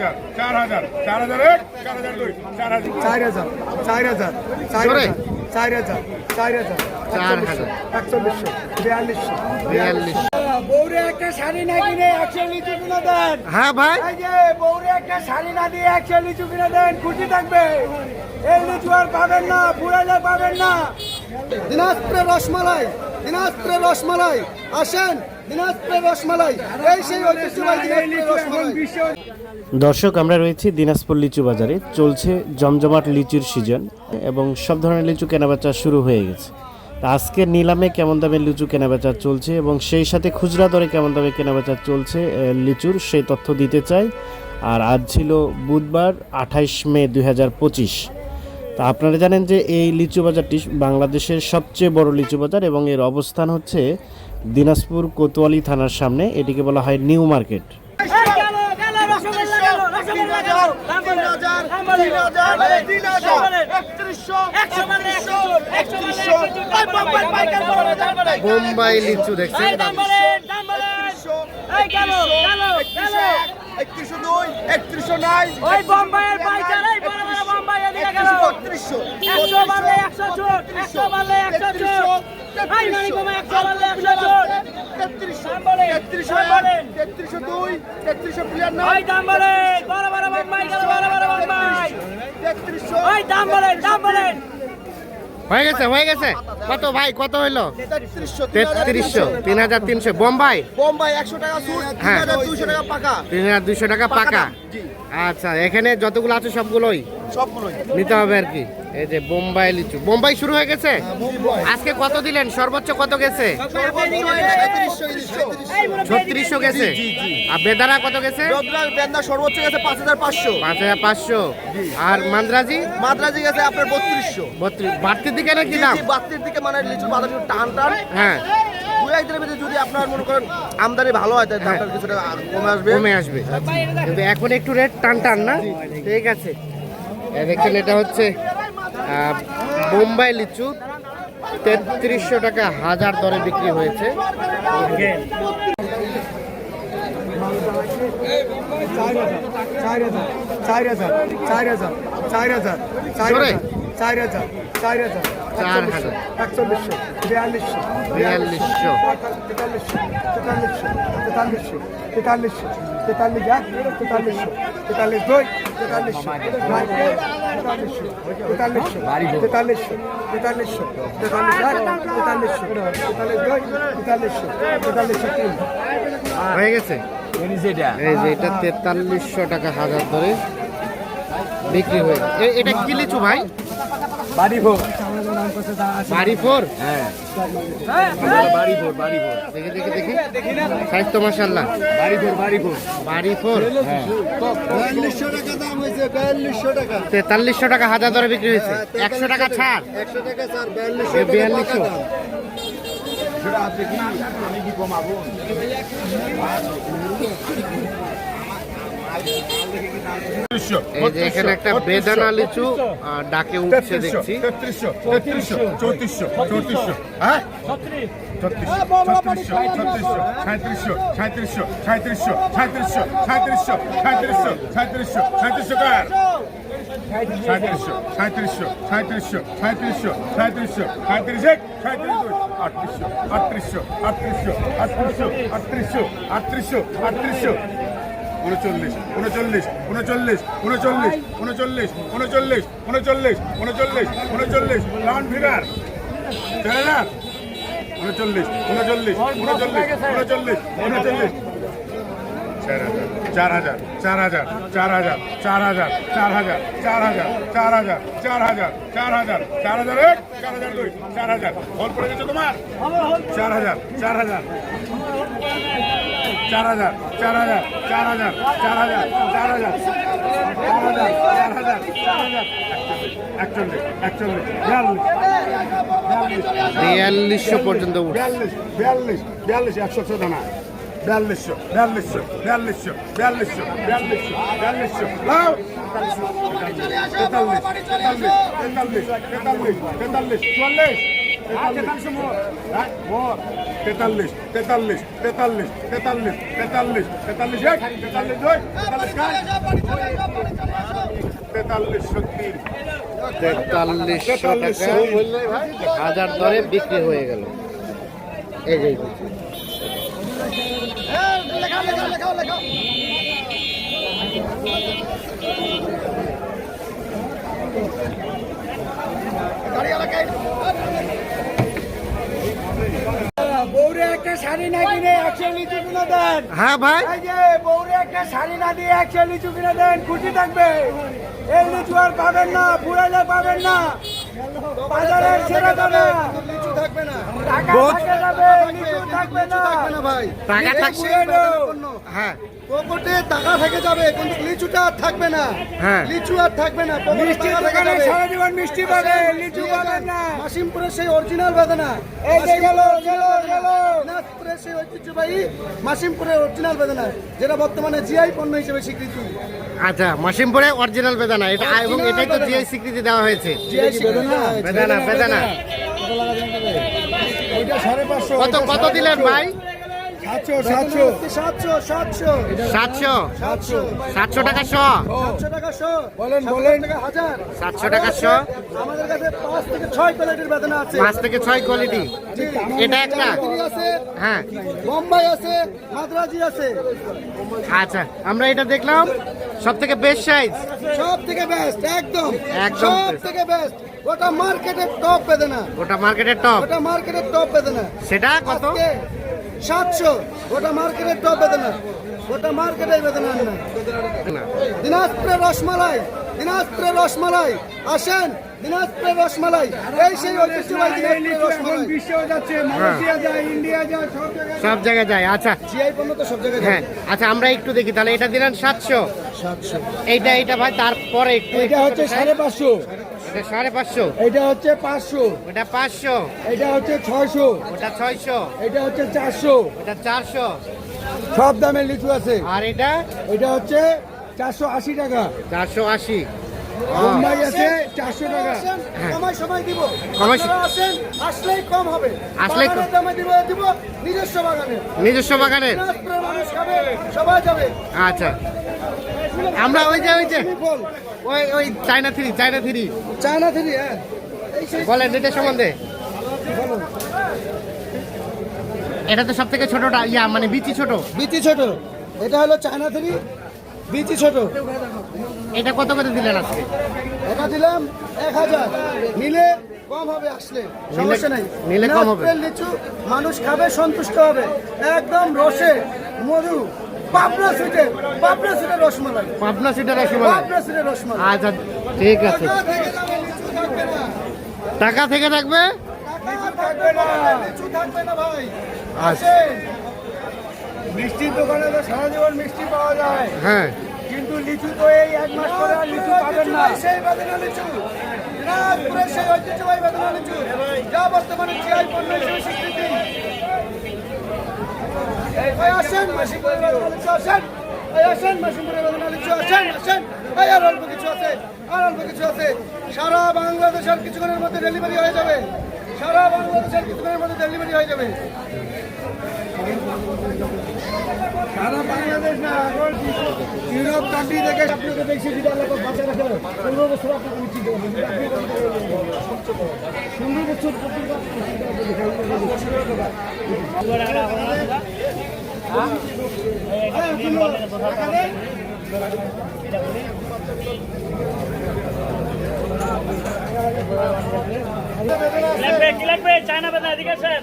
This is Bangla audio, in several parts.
হাজার চার হাজার চার হাজার এক চার হাজার দুই চার হাজার চার হাজার চার হাজার চার হাজার চার হাজার চার হাজার চার হাজার। একচল্লিশশো বিয়াল্লিশশো। বিয়াল্লিশ বৌরে একটা শাড়ি না কিনে একশো লিচু কিনে দেন। হ্যাঁ ভাই। বৌরে একটা শাড়ি না দিয়ে একশো লিচু কিনে দেন খুশি থাকবে। এই লিচু আর পাবেন না পুরালে পাবেন না। দিনাজপুরের রসমালাই দিনাজপুরের রসমালাই আসেন। দিনাজপুরের রসমালাই এই সেই ঐতিহ্যবাহী দিনাজপুরের রসমালাই। দর্শক আমরা রয়েছি দিনাজপুর লিচু বাজারে। চলছে জমজমাট লিচুর সিজন এবং সব ধরনের লিচু কেনাবেচা শুরু হয়ে গেছে। তা আজকের নিলামে কেমন দামে লিচু কেনাবেচা চলছে এবং সেই সাথে খুচরা দরে কেমন দামে কেনাবেচা চলছে লিচুর সেই তথ্য দিতে চাই। আর আজ ছিল বুধবার আঠাইশ মে দুই হাজার পঁচিশ। তা আপনারা জানেন যে এই লিচু বাজারটি বাংলাদেশের সবচেয়ে বড় লিচু বাজার এবং এর অবস্থান হচ্ছে দিনাজপুর কোতোয়ালি থানার সামনে এটিকে বলা হয় নিউ মার্কেট। বোম্বাই লিচু দেখছেন? একত্রিশশো দুই একত্রিশশো নাই। ওই বোম্বাইয়ের পাইকার এই বড় বড় বোম্বাই এদিকে গেল। একত্রিশশো একশো বাড়লে একশো চোট একশো বাড়লে একশো চোট। এই মানে কমে একশো বাড়লে একশো চোট। বলে দাম বলেন তেত্রিশশো দুই তেত্রিশশো বিয়ান্ন ওই দাম বলেন বড় বড় বোম্বাই গেল বড় বড় বোম্বাই। তেত্রিশশো ওই দাম বলেন দাম বলেন হয়ে গেছে হয়ে গেছে। কত ভাই কত হইল? তেত্রিশশো তিন হাজার তিনশো। বোম্বাই? বোম্বাই একশো টাকা হ্যাঁ। দুইশো টাকা পাকা। তিন হাজার দুইশো টাকা পাকা। আচ্ছা এখানে যতগুলো আছে সবগুলোই? সবগুলোই। নিতে হবে আর কি। এই যে বোম্বাই লিচু। বোম্বাই শুরু হয়ে গেছে? আজকে কত দিলেন? সর্বোচ্চ কত গেছে? ছত্রিশশো গেছে? আর বেদানা কত গেছে? সর্বোচ্চ গেছে পাঁচ হাজার পাঁচশো। পাঁচ হাজার পাঁচশো। আর মান্দ্রাজি? মাদ্রাজি গেছে আপনার বত্রিশশো। বত্রিশ। বাড়তির দিকে নাকি দাম? বাত্তির দিকে মানে লিচু বাজার টান টান। হ্যাঁ। যদি আপনার মনে করেন আমদানি ভালো হয় তাহলে কিছুটা কমে আসবে। কমে আসবে। কিন্তু এখন একটু রেট টান টান না? ঠিক আছে। দেখছেন এটা হচ্ছে বোম্বাই লিচু তেত্রিশশো টাকা হাজার দরে বিক্রি হয়েছে তেতাল্লিশশো তেতাল্লিশশো তেতাল্লিশশো তেতাল্লিশশো তেতাল্লিশ এক তেতাল্লিশশো তেতাল্লিশ দুই তেতাল্লিশশো তেতাল্লিশশো তেতাল্লিশশো তেতাল্লিশশো তেতাল্লিশশো তেতাল্লিশ এক তেতাল্লিশশো তেতাল্লিশ দুই তেতাল্লিশশো তেতাল্লিশশো তিন। হয়ে গেছে? এই যে এটা। তেতাল্লিশশো টাকা হাজার ধরে বিক্রি হয়ে এ- এটা কি লিচু ভাই? বাড়ি ফোর বাড়ি ফোর হ্যাঁ দেখি দেখি দেখি। সাইজ তো মাসাল্লাহ বাড়ি ফোর বাড়ি ফোর বাড়ি ফোর বিয়াল্লিশশো টাকা দাম হয়েছে বিয়াল্লিশশো টাকা। তেতাল্লিশশো টাকা হাজার ধরে বিক্রি হয়েছে। একশো টাকা ছাড়। একশো টাকা এ বিয়াল্লিশশো। তেত্রিশশো এই যে এখানে একটা বেদানা লিচু ডাকে উঠছে দেখছি তেত্রিশশো তেত্রিশশো চৌত্রিশশো চৌত্রিশশো হ্যাঁ সাঁত্রিশশো সাঁত্রিশশো সাঁত্রিশশো সাঁত্রিশশো সাঁত্রিশশো সাঁত্রিশশো সাঁত্রিশশো সাঁত্রিশশো কার সাঁত্রিশশো সাঁত্রিশশো সাঁত্রিশশো সাঁত্রিশশো সাঁত্রিশশো সাঁত্রিশ এক সাঁত্রিশ দুই আটত্রিশশো আটত্রিশশো আটত্রিশশো আটত্রিশশো আটত্রিশশো আটত্রিশশো আটত্রিশশো উনচল্লিশ উনচল্লিশ উনচল্লিশ উনচল্লিশ উনচল্লিশ উনচল্লিশ উনচল্লিশ উনচল্লিশ উনচল্লিশ রাউন্ড ফিগার চার হাজার উনচল্লিশ উনচল্লিশ উনচল্লিশ উনচল্লিশ উনচল্লিশ চার হাজার চার হাজার চার হাজার চার হাজার চার হাজার চার হাজার চার হাজার চার হাজার চার হাজার চার হাজার এক চার হাজার দুই চার হাজার হল পড়ে গেছে তোমার চার হাজার চার হাজার চার হাজার চার হাজার চার হাজার চার হাজার চার হাজার চার হাজার চার হাজার চার হাজার। একচল্লিশ একচল্লিশ বিয়াল্লিশ বিয়াল্লিশশো পর্যন্ত বিয়াল্লিশ বিয়াল্লিশ বিয়াল্লিশ একশো একশো দানা। বিয়াল্লিশশো বিয়াল্লিশশো বিয়াল্লিশশো বিয়াল্লিশশো বিয়াল্লিশশো বিয়াল্লিশশো। তেতাল্লিশ তেতাল্লিশ তেতাল্লিশ তেতাল্লিশ তেতাল্লিশ চুয়াল্লিশ। তেতাল্লিশ তেতাল্লিশ তেতাল্লিশ তেতাল্লিশ তেতাল্লিশ তেতাল্লিশ তেতাল্লিশ হাজার দরে বিক্রি হয়ে গেল এই যে। বৌরে একটা শাড়ি না কিনে একশো লিচু কিনে দেন। হ্যাঁ ভাই। এই যে বৌরে একটা শাড়ি না দিয়ে একশো লিচু কিনে দেন খুশি থাকবে। এই লিচু আর পাবেন না পুরাইলে পাবেন না। বাজারে ছেড়ে দেবে। লিচু থাকবে না। টাকা থাকে যাবে লিচু থাকবে না ভাই টাকা থাকবে হ্যাঁ। পকেটে টাকা থেকে যাবে কিন্তু লিচুটা আর থাকবে না। হ্যাঁ। লিচু আর থাকবে না মিষ্টি দোকানে সারা জীবন মিষ্টি পাবে লিচু পাবেন না। মাসিমপুরের সেই অরিজিনাল বেদনা। এই যে গেল গেল গেল। দিনাজপুরের সেই ঐতিহ্যবাহী মাসিমপুরের অরিজিনাল বেদনা যেটা বর্তমানে জিআই পণ্য হিসেবে স্বীকৃতি। আচ্ছা মাসিমপুরে অরিজিনাল বেদানা এটা এবং এটাই তো জিআই স্বীকৃতি দেওয়া হয়েছে। জিআই বেদনা? বেদানা বেদানা কত কত দিলেন ভাই? সাতশো সাতশো। সাতশো সাতশো। সাতশো। সাতশো। সাতশো টাকা শ। সাতশো টাকা শো। বলেন বলেন। হাজার। সাতশো টাকা শ। আমাদের কাছে পাঁচ থেকে ছয় কোয়ালিটির বেদনা আছে। পাঁচ থেকে ছয় কোয়ালিটি এটা একটা? আছে হ্যাঁ। বোম্বাই আছে মাদ্রাজি আছে। আচ্ছা আমরা এটা দেখলাম সব থেকে বেস্ট সাইজ সব থেকে বেস্ট একদম। একদম সব থেকে বেস্ট ওটা মার্কেটের টপ বেদনা ওটা মার্কেটের টপ ওটা মার্কেটের টপ বেদনা সেটা কত? সাতশো। ওটা মার্কেটের টপ বেদনা। ওটা মার্কেটের বেদনা না না। দিনাজপুরের রসমালাই দিনাজপুরের রসমালাই। আসেন দিনাজপুরের রসমালাই। এই সেই ঐতিহ্যবাহী দিনাজপুরের রসমালাই। বিশ্বেও যাচ্ছে মালয়েশিয়া যায় ইন্ডিয়া যায় সব জায়গায় সব জায়গায় যায় আচ্ছা। জিআই পণ্য তো সব জায়গায় হ্যাঁ আচ্ছা আমরা একটু দেখি তাহলে। এটা দিলেন সাতশো। সাতশো। এইটা এইটা ভাই তারপরে একটু এটা হচ্ছে সাড়ে পাঁচশো। এটা সাড়ে পাঁচশো। এটা হচ্ছে পাঁচশো। ওটা পাঁচশো। এটা হচ্ছে ছয়শো। ওটা ছয়শো। এটা হচ্ছে চারশো। ওটা চারশো। সব দামের লিচু আছে। আর এটা? এটা হচ্ছে চারশো আশি টাকা। চারশো আশি। আছে চারশো টাকা। হ্যাঁ। সময় সময় দিব। সময়- আপনারা আসেন আসলেই কম হবে। আসলেই কম। দামে দিব দিব নিজস্ব বাগানে নিজস্ব বাগানের। সবাই যাবে আচ্ছা। আমরা ওই যে ওই যে ওই ওই China three China three China থেকে হ্যাঁ। বলেন এটা সম্বন্ধে। এটা তো সব থেকে ছোটটা ইয়া মানে বিচি ছোট। বিচি ছোট। এটা হলো চায়না থেকে বিচি ছোট। এটা কত করে দিলেন আজকে? এটা দিলাম এক হাজার। নিলে কম হবে আসলে সমস্যা নাই। নিলে কম হবে। লিচু মানুষ খাবে সন্তুষ্ট হবে। একদম রসে মধু। সুটে সুটে রসমালাই। পাবনা সিটের রসমালাই? পাপড়া সুটে রসমালাই। আচ্ছা ঠিক আছে। টাকা থেকে থাকবে থাকবে? না, লিচু থাকবে না ভাই। আচ্ছা। মিষ্টির দোকানে তো সারা জীবন মিষ্টি পাওয়া যায়। হ্যাঁ। কিন্তু লিচু তো এই এক মাস পরে আর লিচু পাবেন না। সেই লিচু। দিনাজপুরের সেই ঐতিহ্যবাহী লিচু। যা বর্তমানে জিআই পণ্য হিসেবে স্বীকৃতি। ভাই আসেন মাসিমপুরের বেদনা লিচু আসেন এই আসেন মাসিমপুরের লিচু আসেন আর কিছু আছে, আর কিছু আছে। সারা বাংলাদেশের কিছুক্ষণের মধ্যে ডেলিভারি হয়ে যাবে। সারা বাংলাদেশের কিছুক্ষণের মধ্যে ডেলিভারি হয়ে যাবে। সারা বাংলাদেশ না, এখন ইউরোপ কান্ট্রি থেকে আপনাকে দেখছি যেটা লোক বাচ্চা রাখে, পনেরো বছর আপনাকে উচিত পনেরো বছর লাগবে লাগবে? চায়না বেদনা এদিকে আসেন।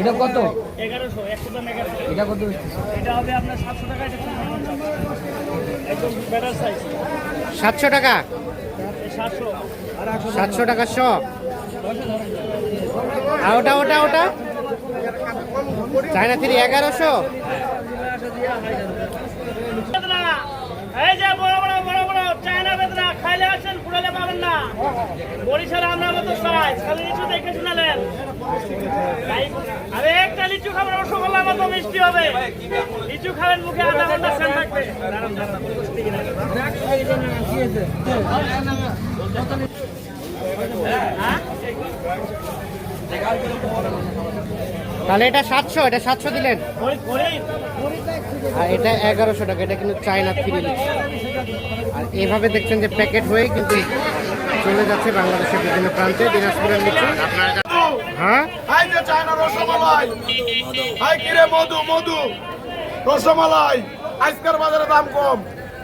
এটা কত? এটা কত? সাতশো টাকা? সাতশো টাকা সাতশো সাতশো টাকা শ আর ওটা ওটা চায়না থ্রি এগারোশো বড় বড় বড় বড় চায়না বেদনা খাইলে আসেন পুরো পেলে পাবেন না বরিশালে আমরা মতো সাইজ খালি লিচু দেখে শুনালেন আরে একটা লিচু খাবেন রসগোল্লার মতো মিষ্টি হবে লিচু খাবেন মুখে আধা ঘণ্টা সেন থাকবে। তাহলে এটা সাতশো এটা সাতশো দিলেন। আর এটা এগারোশো টাকা এটা কিন্তু চায়না লিচু আর এভাবে দেখছেন যে প্যাকেট হয়ে কিন্তু চলে যাচ্ছে বাংলাদেশের বিভিন্ন প্রান্তে দিনাজপুরের লিচু হ্যাঁ? মধু মধু? রসমালাই আজকের বাজারে দাম কম।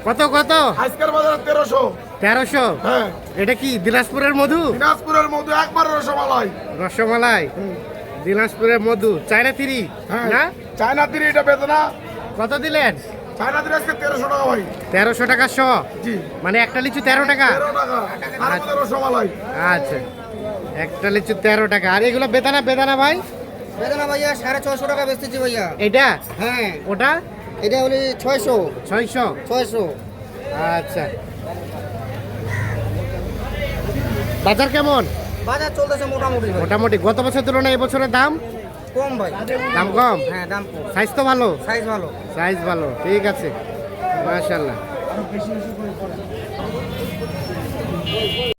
কত কত? আজকের বাজারে তেরোশো। তেরোশো? হ্যাঁ। এটা কি দিনাজপুরের মধু? দিনাজপুরের মধু একবার রসমালাই। রসমালাই। দিনাজপুরের মধু। চায়না হ্যাঁ। না? চায়না তিরি এটা বেতন না। কত দিলেন? তেরোশো টাকা শ? মানে একটা লিচু তেরো টাকা? রসমালাই আচ্ছা। একটা লিচু তেরো টাকা। আর এগুলো বেদানা বেদানা ভাই? বেদনা ভাইয়া সাড়ে ছয়শো টাকা বেচতেছি ভাইয়া। এটা? হ্যাঁ। ওটা? এটা হলে ছয়শো। ছয়শো? ছয়শো। আচ্ছা। বাজার কেমন? বাজার চলতেছে মোটামুটি মোটামুটি। গত বছর তুলনায় এবছরের দাম? কম ভাই। দাম কম? হ্যাঁ দাম কম। সাইজ তো ভালো? সাইজ ভালো। সাইজ ভালো ঠিক আছে। মাশাল্লাহ